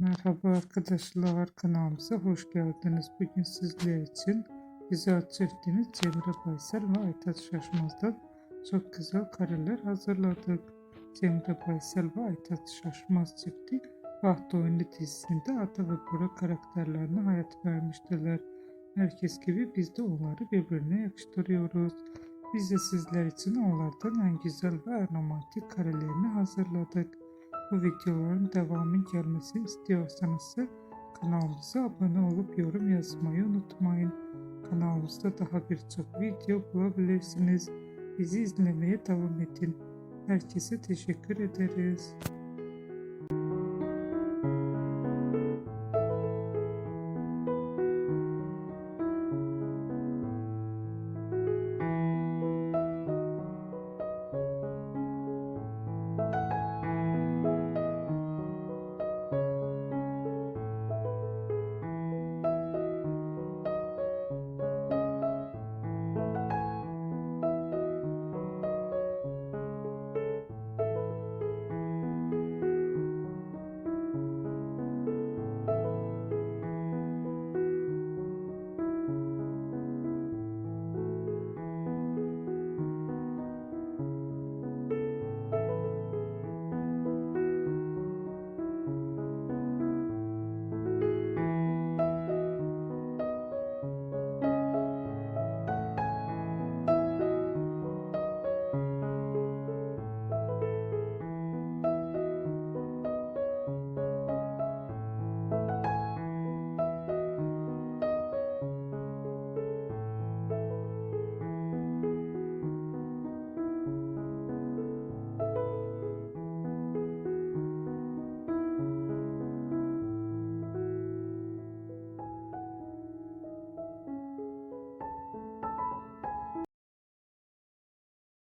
Merhaba arkadaşlar kanalımıza hoş geldiniz. Bugün sizler için güzel çiftimiz Cemre Baysal ve Aytaç Şaşmaz'dan çok güzel kareler hazırladık. Cemre Baysal ve Aytaç Şaşmaz çifti Baht Oyunu dizisinde Ata ve Bora karakterlerine hayat vermiştiler. Herkes gibi biz de onları birbirine yakıştırıyoruz. Biz de sizler için onlardan en güzel ve en romantik karelerini hazırladık. Bu videoların devamı gelmesini istiyorsanız kanalımıza abone olup yorum yazmayı unutmayın. Kanalımızda daha birçok video bulabilirsiniz. Bizi izlemeye devam edin. Herkese teşekkür ederiz.